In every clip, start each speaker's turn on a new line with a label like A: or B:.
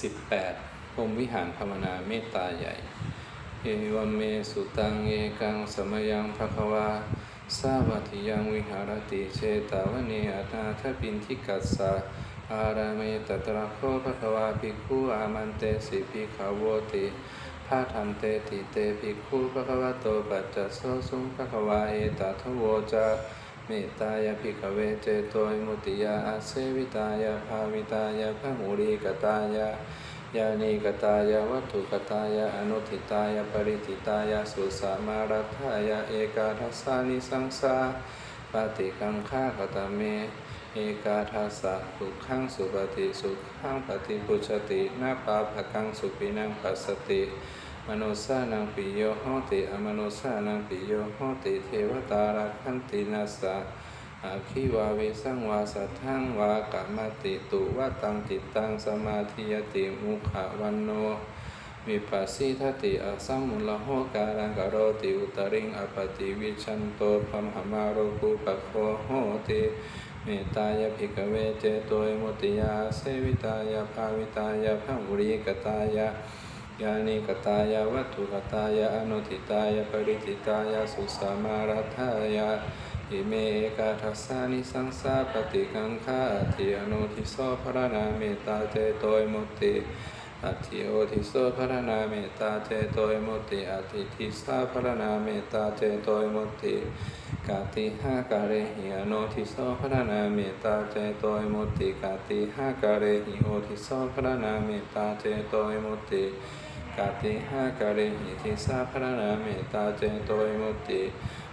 A: 18พรมวิหารภาวนาเมตตาใหญ่ เอวัมเมสุตังเอกังสมยังภควาสาวัติยังวิหารติเชตาวเนอนาถปินทิกัสสะอารามเมตตระโคภควาภิกขุอามันเตสิภิกขาวติพาทันเตติเตภิกขุภควโตปัจจโสสุภควาเอตทโวจา เมตตายาภิกขเวเจโตยมุติยาอาเสวิตายาภาวิตายาภมุริกตายายานิกตายาวัตถุกตายาอนุทิตายาปริทิตายาสุสามารัฐายาเอกาทัสสานิสังสาปฏิกังฆากตเม เอกาทัสสะสุขังสุปฏิสุขังปฏิปุชตินาปาภกังสุปินังปัสสติ โนสานังปิโยโหติอมโนสานังปิโยโหติเทวตาราคันตินัสสะอาคิวาเวสังวาสัทธังวากามติตุวะตังจิตังสมาธิยติมุขวันโนวิปัสสิทติอสัมมุลโหการังกโรติอุตริงอปติวิชันโตพมหมาโรกุปโคโหติเมตตายภิกขเวเจโตยมุติยาเสวิตายาภาวิตายาพหุริกตายา ยานิกตายาวัตถุกตายาอนุทิตายาปริทิตายาสุสามารัฐายาอิเมเอกาทัสสานิสังสาปฏิกังฆาทิอนุทิโสภรณาเมตตาเจโตยมุติอัติโอทิโสภรณาเมตตาเจโตยมุติอัติทิสาภรณาเมตตาเจโตยมุติกาติหากาเรหิอนุทิโสภรณาเมตตาเจโตยมุติกาติหากาเรหิโอทิโสภรณาเมตตาเจโตยมุติ กาติหากะเรหิทิสาพระนาเมตตาเจโตยมุติ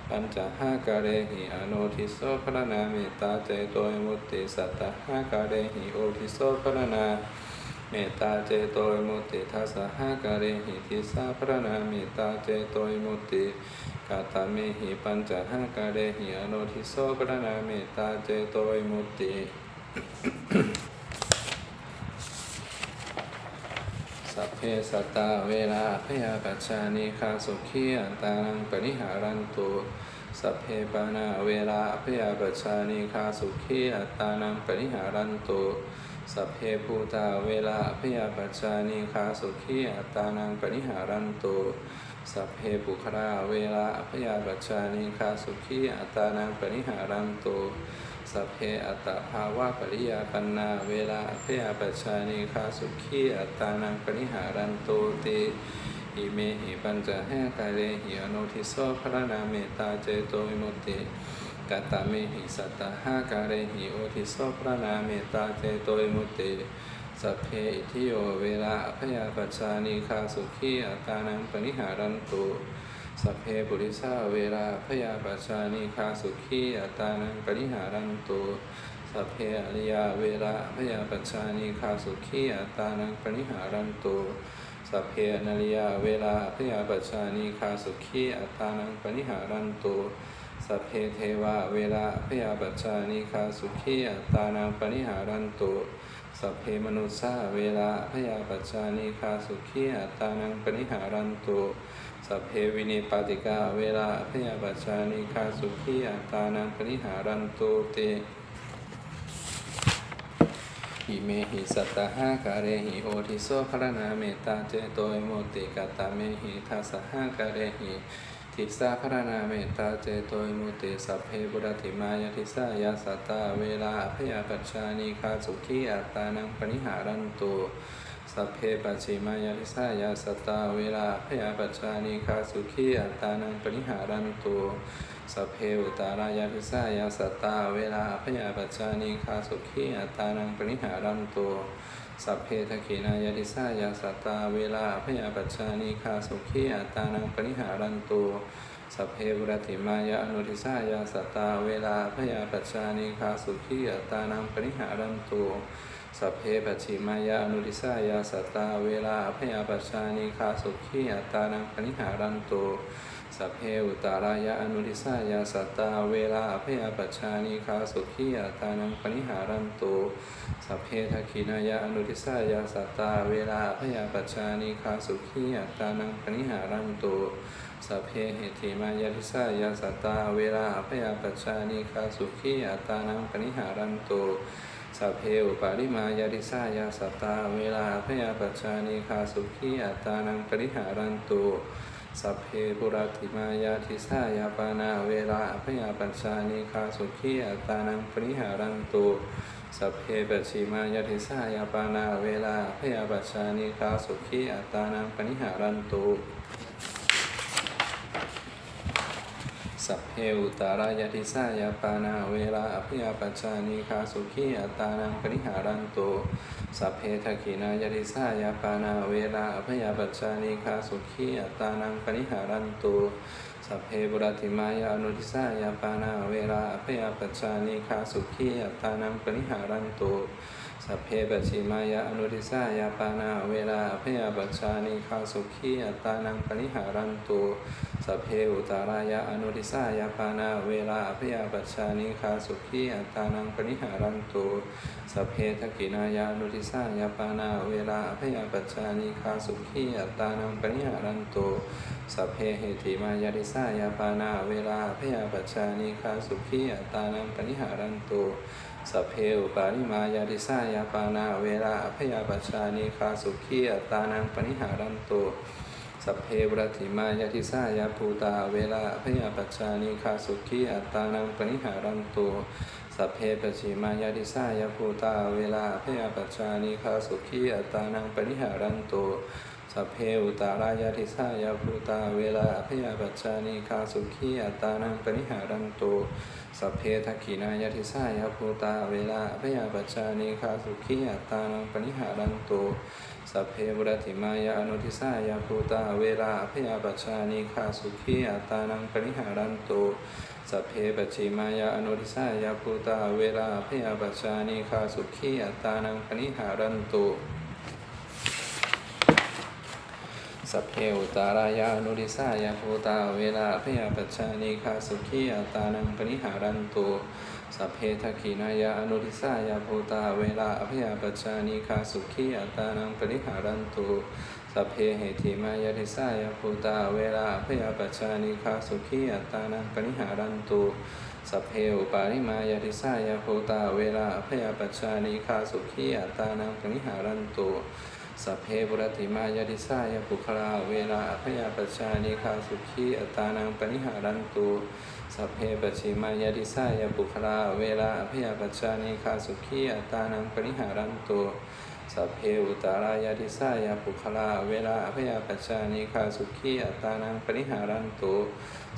A: ปัญจหากะเรหิอโนทิโสพระนาเมตตาเจโตยมุติสัตตหากะเรหิโอทิโสพระนาเมตตาเจโตยมุติทัสสะหากะเรหิทิสาพระนาเมตตาเจโตยมุติกาตาเมหิปัญจหากะเรหิอโนทิโสพระนาเมตตาเจโตยมุติ สัพ เพสตาเวลาพยาปัจจานิคาสุขีอันตานังปริหารันตุสัพเพปานาเวลาพยาปัจจานิคาสุขีอัตตานังปริหารันตุสัพเพภูตาเวลาพยาปัจจานิคาสุขีอัตตานังปริหารันตุสัพเพปุคราเวลาพยาปัจจานิคาสุขีอัตตานังปริหารันตุ สัพเพอัตตภาวะปริยาปันนาเวลาเพยปัจชานิคาสุขีอัตตานังปริหารันโตติอิเมหิปัญจะแห่กาเลหิอนุทิโสพระนาเมตตาเจโตวิมุตติกัตตาเมหิสัตตหากาเลหิโอทิโสพระนาเมตตาเจโตวิมุตติสัพเพอิทิโยเวลาพยาปัจชานิคาสุขีอัตตานังปริหารันโต สัพเพบุริสาเวลาพยาปัจจานิคาสุขีอัตานังปริหารันตุสัพเพอริยาเวลาพยาปัจจานิคาสุขีอัตานังปริหารันตุสัพเพนริยาเวลาพยาปัจจานิคาสุขีอัตานังปริหารันตุสัพเพเทวาเวลาพยาปัจจานิคาสุขีอัตานังปริหารันตุสัพเพมนุสสาเวลาพยาปัจจานิคาสุขีอัตตานังปริหารันตุ สัพเพวินิปาติกาเวลาพยาปัจจานิคาสุขีอัตานังปริหารันตุเตอิเมหิสัตตหะกาเรหิโอทิโสภรนาเมตตาเจโตยโมติกาตาเมหิทัสสหะกาเรหิทิสาภรนาเมตตาเจโตยโมติสัพเพบุรติมายทิสายาสัตตาเวลาพยาปัจจานิคาสุขีอัตตานังปริหารันตุ สัพเพปัจฉิมายาลิสายาสตาเวลาพยาปัจจานิคาสุขีอัตตานังปริหารันตุสัพเพอุตารายาลิสายาสตาเวลาพยาปัจจานิคาสุขีอัตตานังปริหารันตุสัพเพทขินายาลิสายาสตาเวลาพยาปัจจานิคาสุขีอัตตานังปริหารันตุสัพเพบุรติมายาอนุทิสายาสตตาเวลาพยาปัจจานิคาสุขีอัตตานังปริหารันตุ สัพเพปัจฉิมายาอนุริสายาสัตตาเวลาพยาปัจจานิคาสุขีอัตตานังปนิหารันตุสัพเพอุตารายาอนุริสายาสัตตาเวลาพยาปัจจานิคาสุขีอัตตานังปนิหารันตุสัพเพทักขินายาอนุริสายาสัตตาเวลาพยาปัจจานิคาสุขีอัตตานังปนิหารันตุสัพเพเหติมายาทิสายาสัตตาเวลาพยาปัจจานิคาสุขีอัตตานังปนิหารันตุ สัพเพอุปาริมายาติสายาสตา เวลาพยาปัจจานิคาสุขีอัตานังปริหารันตุสัพเพปุราติมายาติสายาปานาเวลาพยาปัจจานิคาสุขีอัตานังปริหารันตุสัพเพปัจฉิมายาติสายาปานาเวลาพยาปัจจานิคาสุขีอัตตานังปริหารันตุ สัพเพอุตารายติสายาปานาเวลาอภิยาปัจจานิคาสุขีอัตานังปริหารันโตสัพเพทักขินายติสายาปานาเวลาอภิยาปัจจานิคาสุขีอัตานังปริหารันโตสัพเพบุรัติมายาอนุทิสายาปานาเวลาอภิยาปัจจานิคาสุขีอัตตานังปริหารันโต สัพเพปัจฉิมายาอนุทิสายาปานาเวลาอภิยาปัจจานิคาสุขีอัตานังปริหารันโตสัพเพอุตารายะอนุทิสายาปานาเวลาอภิยาปัจชานิคาสุขีอัตานังปริหารันตุสัพเพทกินายาอนุทิสายาปานาเวลาอภิยาปัจชานิคาสุขีอัตานังปริหารันตุสัพเพเหติมายาติสายาปานาเวลาอภิยาปัจชานิคาสุขีอัตตานังปริหารันตุ สัพเพอุปาริมายาติสายาปานาเวลาอภิยาปัจชานิคาสุขีอัตตานังปริหารันตุสัพเพวรติมายาทิสายาภูตาเวลาพยาปัจจานิคาสุขีอัตตานังปนิหารันตุสัพเพปชิมายาทิสายาภูตาเวลาพยาปัจจานิคาสุขีอัตตานังปนิหารันตุสัพเพอุตารายาทิสายาภูตาเวลาพยาปัจจานิคาสุขีอัตตานังปนิหารันตุ สัพเพทักขินายาทิสายาภูตาเวลาพยาปัจจานิคาสุขีอัตานังปนิหารันตุสัพเพบุรติมายาอนุทิสายาภูตาเวลาอภิยาปัชชานิคาสุขีอัตานังปริหารันตุสัพเพปัจฉิมายาอนุทิสายาภูตาเวลาอภิยาปัชชานิคาสุขีอัตานังปริหารันตุ สัพเพอุตารายาอนุทิสายาภูตาเวลาอภิยาปัชชานิคาสุขีอัตานังปริหารันตุสัพเพทักขินายาอนุทิสายาภูตาเวลาอภิยาปัชชานิคาสุขีอัตานังปริหารันตุสัพเพเหติมายาทิสายาภูตาเวลาอภิยาปัชชานิคาสุขีอัตานังปริหารันตุสัพเพอุปาริมายาทิสายาภูตาเวลาอภิยาปัชชานิคาสุขีอัตตานังปริหารันตุ สัพเพบุรติมายาติสายาปุคลาเวลาอภยาปชานิคาสุขีอัตานังปนิหารันตุสัพเพปัจฉิมายาติสายาปุคลาเวลาอภยาปชานิคาสุขีอัตานังปนิหารันตุสัพเพอุตารายาติสายาปุคลาเวลาอภยาปชานิคาสุขีอัตานังปนิหารันตุ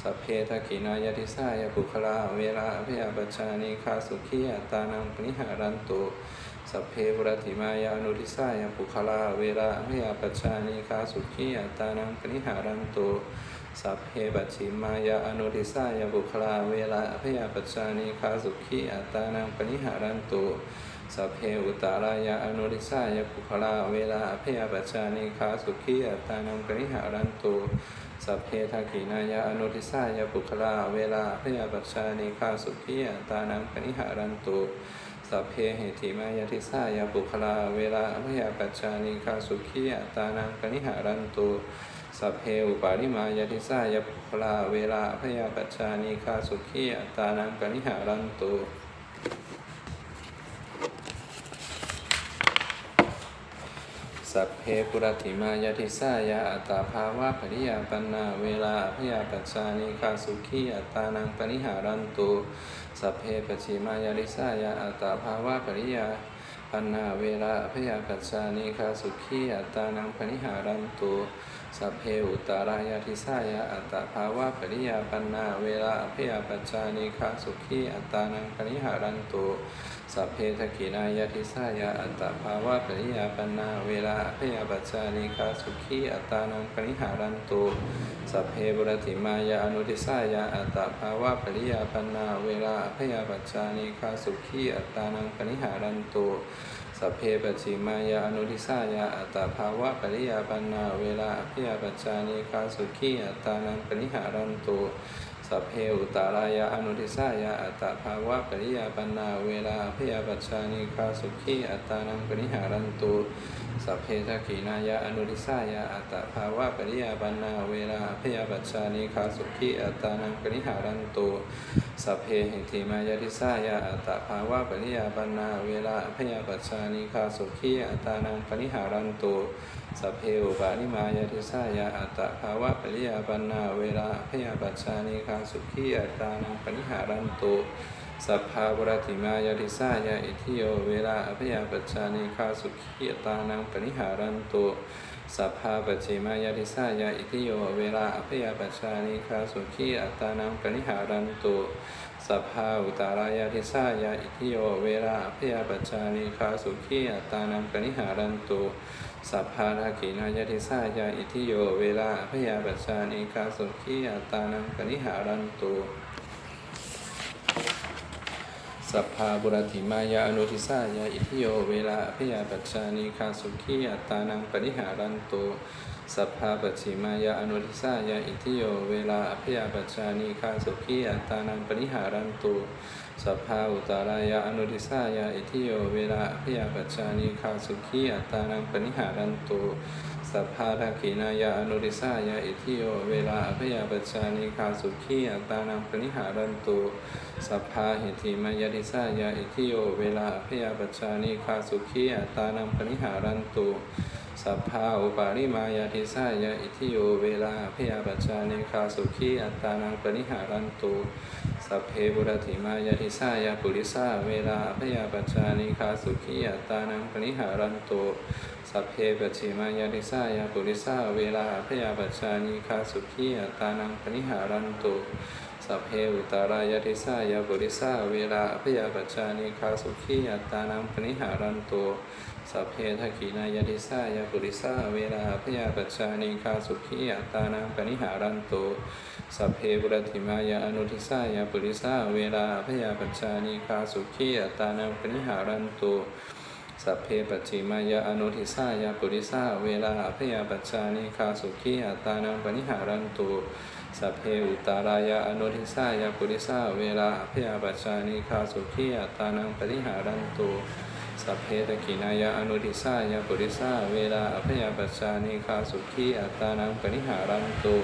A: สัพเพทักขินายาติสายาปุคลาเวลาอภยาปชานิคาสุขีอัตตานังปนิหารันตุ สัพเพบรติมายาอนุทิสายาปุคลาเวลาพยาปัจชานิคาสุขีอัตานังปนิหารันตุสัพเพปัจฉิมายาอนุทิสายาปุคลาเวลาพยาปัจชานิคาสุขีอัตานังปนิหารันตุสัพเพอุตารายาอนุทิสายาปุคลาเวลาพยาปัจชานิคาสุขีอัตานังปนิหารันตุสัพเพทักขินายาอนุทิสายาปุคลาเวลาพยาปัจชานิคาสุขีอัตตานังปนิหารันตุ สัพเพเหติมายาทิสายาปุคลาเวลาอภยาปัจจานิคาสุขีอัตานังปนิหารันตุสัพเพอุปาริมายาทิสายาปุคลาเวลาอภยาปัจจานิคาสุขีอัตานังปนิหารันตุสัพเพปุรติมายาทิสายาอัตตาภาวะปริยาปันนาเวลาอภยาปัจจานิคาสุขีอัตตานังปนิหารันตุ สัพเพปชิมายาลิสายาอัตตาภาวะปริยาปันนาเวลาพยาปัจจานิคาสุขีอัตตานังปนิหารันตุ สัพเพอุตารายาทิสายาอัตตาภาวะปริยาปันนาเวลาอภยาปัจจานิคาสุขีอัตตานังปนิหารันตุสัพเพทกินายาทิสายาอัตตาภาวะปริยาปันนาเวลาอภยาปัจจานิคาสุขีอัตตานังปนิหารันตุสัพเพบุรติมายาอนุทิสายาอัตตาภาวะปริยาปันนาเวลาอภยาปัจจานิคาสุขีอัตตานังปนิหารันตุ สัพเพปัจิมายาอนุทิสายาอัตตาภาวะปริยาปันนาเวลาอภยาปัจจานิคาสุขีอัตตานังปนิหารันตุสัพเพอุตารายาอนุทิสายาอัตตาภาวะปริยาปันนาเวลาอภยาปัจจานิคาสุขีอัตตานังปนิหารันตุสัพเพทักขินายาอนุทิสายาอัตตาภาวะปริยาปันนาเวลาอภยาปัจจานิคาสุขีอัตตานังปนิหารันตุ สัพเพหิติมายาทิสายาอัตตภาวะปริยาปันนาเวลาอภยปัจจานิคาสุขีอัตานังปริหารันตุสัพเพอุปาลิมายาทิสายาอัตตภาวะปริยาปันนาเวลาอภยปัจจานิคาสุขีอัตานังปริหารันตุสัพพาบุรติมายาทิสายาอิทิโยเวลาอภยปัจจานิคาสุขีอัตตานังปริหารันตุ สัพพาปัจจิมายาทิสายาอิทิโย เวลาอภยาปัจจานิคาสุขีอัตานังปริหารันตุสัพพาอุตารายาทิสายาอิทิโย เวลาอภยาปัจจานิคาสุขีอัตานังปริหารันตุสัพพาทักขินายาทิสายาอิทิโย เวลาอภยาปัจจานิคาสุขีอัตตานังปริหารันตุ สัพพาบุรติมายาอนุทิสายาอิทิโยเวลาอภิยาปัจจานิคาสุขีอัตานังปริหารันตุสัพพาปัจฉิมายาอนุทิสายาอิทิโยเวลาอภิยาปัจจานิคาสุขีอัตานังปริหารันตุสัพพาอุตารายาอนุทิสายาอิทิโยเวลาอภิยาปัจจานิคาสุขีอัตตานังปริหารันตุ สัพพาทักขินายาอนุทิสายาอิทิโย เวลาอภิยาปัจจานิคาสุขีอัตานังปริหารันตุสัพพาหิติมายาติสายาอิทิโย เวลาอภยปัจจานิคาสุขีอัตานังปนิหารันตุสัพพาอุปาริมายาติสายาอิทิโย เวลาอภยปัจจานิคาสุขีอัตตานังปนิหารันตุ สัพเพบุรติมายาทิสายาปุริสาเวลาอภยปัจจานิคาสุขีอัตานังปนิหารันโตสัพเพปัจฉิมายาทิสายาปุริสาเวลาอภยปัจจานิคาสุขีอัตานังปนิหารันโต สัพเพอุตารายติสายาปุริสาเวลาอภยปัจจานิคาสุขีอัตตานังปนิหารันโตสัพเพทักขินายติสายาปุริสาเวลาอภยปัจจานิคาสุขีอัตตานังปนิหารันโตสัพเพบุรติมายาอนุทิสายาปุริสาเวลาอภยปัจจานิคาสุขีอัตตานังปนิหารันโตสัพเพปัจจิมายาอนุทิสายาปุริสาเวลาอภยปัจจานิคาสุขีอัตตานังปนิหารันตุ สัพเพอุตารายาอนุทิสายาปุริสาเวลาอภยปัจจานิคาสุขีอัตานังปนิหารันตุสัพเพตกินายาอนุทิสายาปุริสาเวลาอภยปัจจานิคาสุขีอัตานังปนิหารันตุ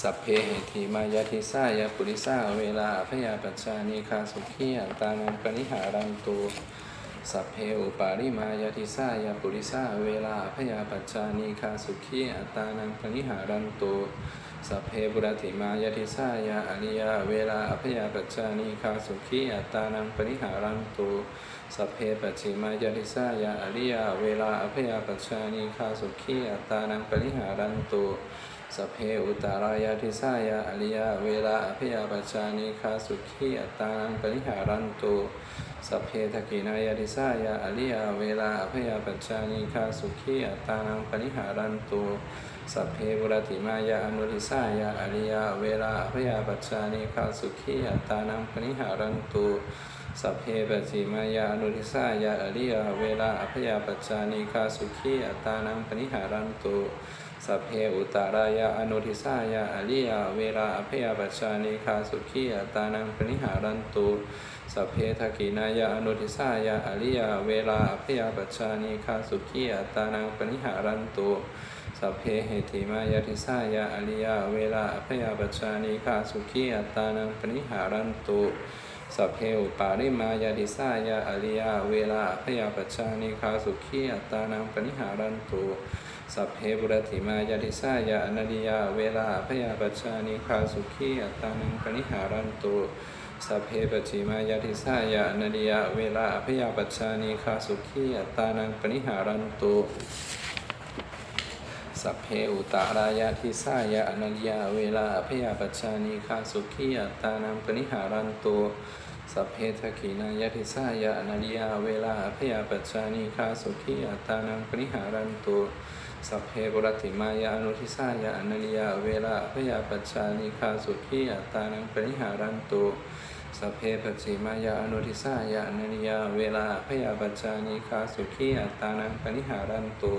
A: สัพเพเหติมายาทิสายาปุริสาเวลาอภยปัจจานิคาสุขีอัตานังปนิหารันตุ สัพเพอุปาริมายาทิสายาปุริสาเวลาอภยปัจจานิคาสุขีอัตานังปนิหารันตุสัพเพบุรติมายาทิสายาอริยาเวลาอภยปัจจานิคาสุขีอัตานังปนิหารันตุสัพเพปัจฉิมายาทิสายาอริยาเวลาอภยปัจจานิคาสุขีอัตตานังปนิหารันตุ สเพอุตารายาทิสายาอริยาเวลาอภยปัจจานิคาสุขีอัตานังปนิหารันตุสเพทกินายาทิสายาอริยาเวลาอภยปัจจานิคาสุขีอัตานังปนิหารันตุสเพบุรติมายาอนุทิสายาอริยาเวลาอภยปัจจานิคาสุขีอัตานังปนิหารันตุสัพเพปจิมายาอนุทิสายาอริยาเวลาอภยปัจจานิคาสุขีอัตานังปนิหารันตุ สัพเพอุตารายาอนุทิสายาอริยาเวลาอภยาปัจจานิคาสุขีอัตานังปนิหารันตุสัพเพทกินายาอนุทิสายาอริยาเวลาอภยาปัจจานิคาสุขีอัตานังปนิหารันตุสัพเพเหติมายาทิสายาอริยาเวลาอภยาปัจจานิคาสุขีอัตานังปนิหารันตุสัพเพอุปาริมายาทิสายาอริยาเวลาอภยาปัจจานิคาสุขีอัตานังปนิหารันตุ สัพเพบุรติมายาทิสายาอนาริยา เวลาอภยปัจจานิคาสุขีอัตตานังปนิหารันตุสัพเพปจิมายาทิสายาอนาริยา เวลาอภยปัจจานิคาสุขีอัตตานังปนิหารันตุสัพเพอุตารายาทิสายาอนัญญาเวลาอภยปัจจานิคาสุขีอัตตานังปนิหารันตุ สัพเพทกินายาทิสายาอนัญญาเวลาอภยปัจจานิคาสุขีอัตานังปนิหารันตุสัพเพบุรติมายาอนุทิสายาอนัญญาเวลาอภยปัจจานิคาสุขีอัตานังปนิหารันตุสัพเพปจิมายาอนุทิสายาอนัญญาเวลาอภยปัจจานิคาสุขีอัตานังปนิหารันตุ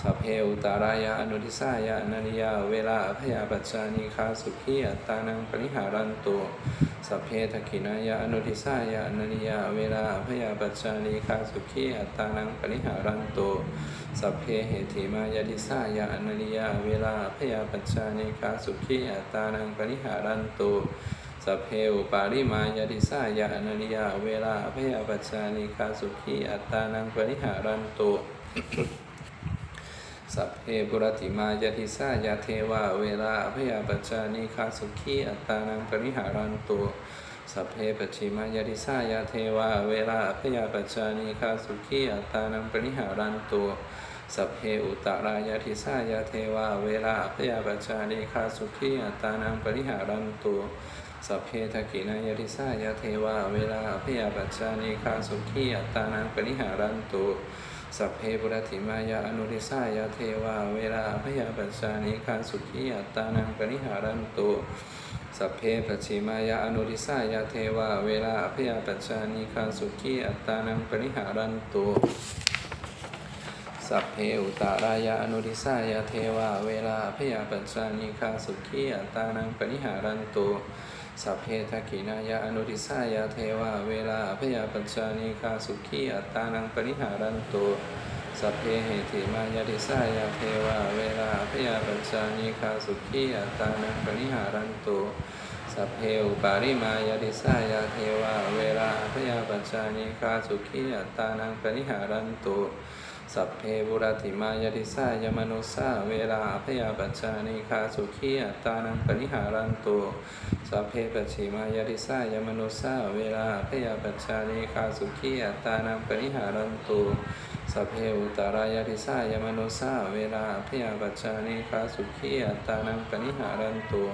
A: สัพเพอุตารายาอนุทิสายาอนัญญาเวลาอภยปัจจานิคาสุขีอัตตานังปนิหารันตุ สัพเพทักขินายะอนุทิสายะอนันยาเวลาพยาปัจจานิคาสุขีอัตตานังปริหารันโตสัพเพเหติมายาติสายะอนันยาเวลาพยาปัจจานิคาสุขีอัตตานังปริหารันโตสัพเพอุปาริมายาติสายะอนันยาเวลาพยาปัจจานิคาสุขีอัตตานังปริหารันโต สัพเพปุรติมายาติสายาเทวาเวลาอภยาปัจจานิคาสุขีอัตตานังปริหารันตุสัพเพปชิมายาติสายาเทวาเวลาอภยาปัจจานิคาสุขีอัตตานังปริหารันตุสัพเพอุตตรายาติสายาเทวาเวลาอภยาปัจจานิคาสุขีอัตตานังปริหารันตุสัพเพทกินายาติสายาเทวาเวลาอภยาปัจจานิคาสุขีอัตตานังปริหารันตุ สัพเพปุรติมายาอนุริสายาเทวาเวลาพยาปัจจานิคาสุขีอัตตานังปริหารันตุสัพเพปัชิมายาอนุริสายาเทวาเวลาพยาปัจจานิคาสุขีอัตตานังปริหารันตุสัพเพอุตารายาอนุริสายาเทวาเวลาพยาปัจจานิคาสุขีอัตตานังปริหารันตุ สัพเพทกินายาอนุริสายาเทวาเวลาพยาปัจจานิคาสุขีอัตตานังปริหารันตุสัพเพเหติมายาติสายาเทวาเวลาพยาปัจจานิคาสุขีอัตตานังปริหารันตุสัพเพอุปาริมายาติสายาเทวาเวลาพยาปัจจานิคาสุขีอัตตานังปริหารันตุ สัพเพบุรติมายาติสายามนุสาเวลาพยาปัจจานิคาสุขีอัตานังปริหารันตุสัพเพปชิมายาติสายามนุสาเวลาพยาปัจจานิคาสุขีอัตานังปริหารันตุสัพเพอุตารายาติสายมโนสาเวลาพยาปัจจานิคาสุขีอัตานังปณิหารันตุ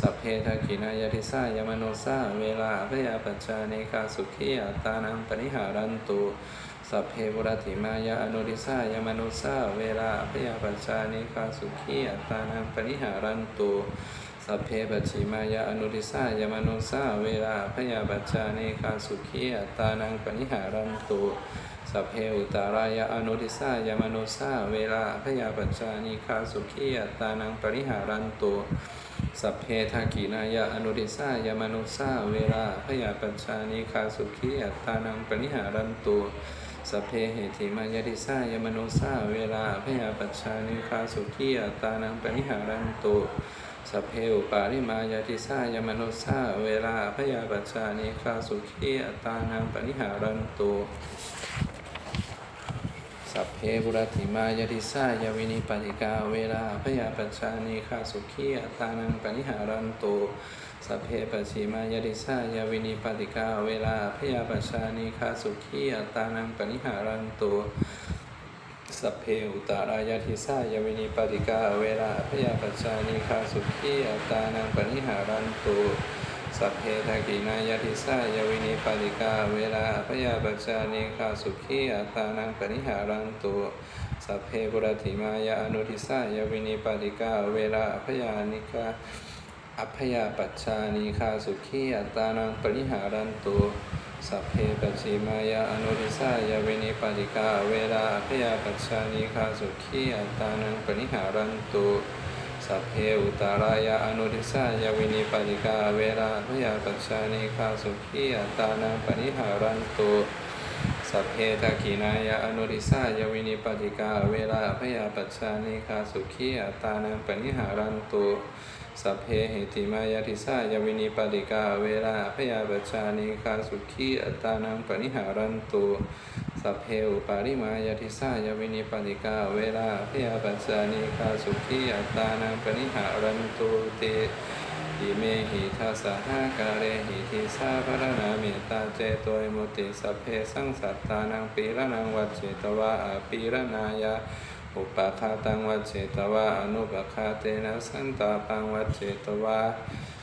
A: สัพเพทักินายาติสายมโนสาเวลาพยาปัจจานิคาสุขีอัตตานังปณิหารันตุ สัพเพบุรติมายาอนุริสายามโนสาเวลาพยาปัจจานิคาสุขีอัตานังปณิหารันตุสัพเพปัจฉิมายาอนุริสายามโนสาเวลาพยาปัจจานิคาสุขีอัตานังปณิหารันตุสัพเพอุตารายะอนุทิสายามนุสาเวลาพยาปัจจานิคาสุขีอัตานังปริหารันตุสัพเพทักขินายะอนุทิสายามนุสาเวลาพยาปัจจานิคาสุขีอัตตานังปริหารันตุ สัพเพเหติมายาติสายามนุสาเวลาพยาปัจจานิคาสุขีอัตตานังปริหารันตุสัพเพอุปาริมายาติสายามนุสาเวลาพยาปัจจานิคาสุขีอัตตานังปริหารันตุสัพเพบุรติมายาติสายาวินิปติกาเวลาพยาปัจจานิคาสุขีอัตตานังปณิหารันโต สัพเพปัจฉิมายาติสายาวินิปติกาเวลาพยาปัจจานิคาสุขีอัตานังปณิหารันโตสัพเพอุตารายาติสายาวินิปติกาเวลาพยาปัจจานิคาสุขีอัตานังปณิหารันโตสัพเพทักินายาติสายาวินิปติกาเวลาพยาปัจจานิคาสุขีอัตานังปริหารันตุสัพเพบุรติมายาอนุทิสายาวินิปติกาเวลาพยานิกา อัพยาปัจจานิคาสุขีอัตานังปริหารันตุสัพเพปัจฉิมายาอนุทิสายาเวนิปาติกาเวลาพยาปัจจานิคาสุขีอัตานังปริหารันตุสัพเพอุตารายาอนุทิสายาเวนิปาติกาเวลาพยาปัจจานิคาสุขีอัตานังปณิหารันตุสัพเพทักขินายาอนุทิสายาวินิปาติกาเวลาพยาปัจจานิคาสุขีอัตตานังปณิหารันตุ สัพเพเหติมายาทิสายาวินิปาติกาเวลาพยาปัจจานิคาสุขีอัตานังปณิหารันตุสัพเพอุปาริมายาทิสายาวินิปาติกาเวลาพยาปัจจานิคาสุขีอัตานังปณิหารันตุเตอิเมหิทัสสะหากาเรหิทิสาภรณาเมตตาเจโตยมุติสัพเพสังสัตตานังปีระนังวัจเจตวะอปีระนายา อุปาคาตังวัจเจตวะอนุปคาเตนะสันตาปังวัจเจตวะ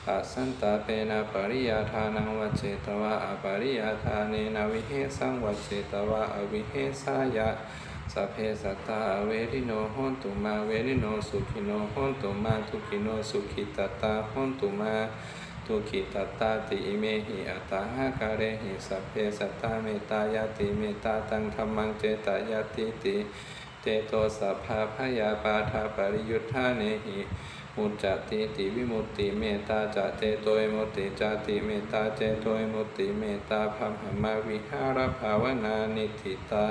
A: อาสันตาเปนะปริยาทานังวัจเจตวะอปริยาทาเนนะวิเหสังวัจเจตวะอวิเหสายะสัพเพสัตตาเวริโนหนตุมาเวริโนสุขิโนหนตุมาทุกิโนสุขิตตาหนตุมาทุกิตตาติอิเมหิอัตตาหากาเรหิสัพเพสัตตาเมตายาติเมตตาตังธรรมังเจตายาติติ โตสัพพาพยาปาทาปริยุทธาเนหิมุจจติติวิมุตติเมตตาจเตโตยมุตติจติเมตตาเจโตยมุตติเมตตาพัมหมาวิหารภาวนานิทิตา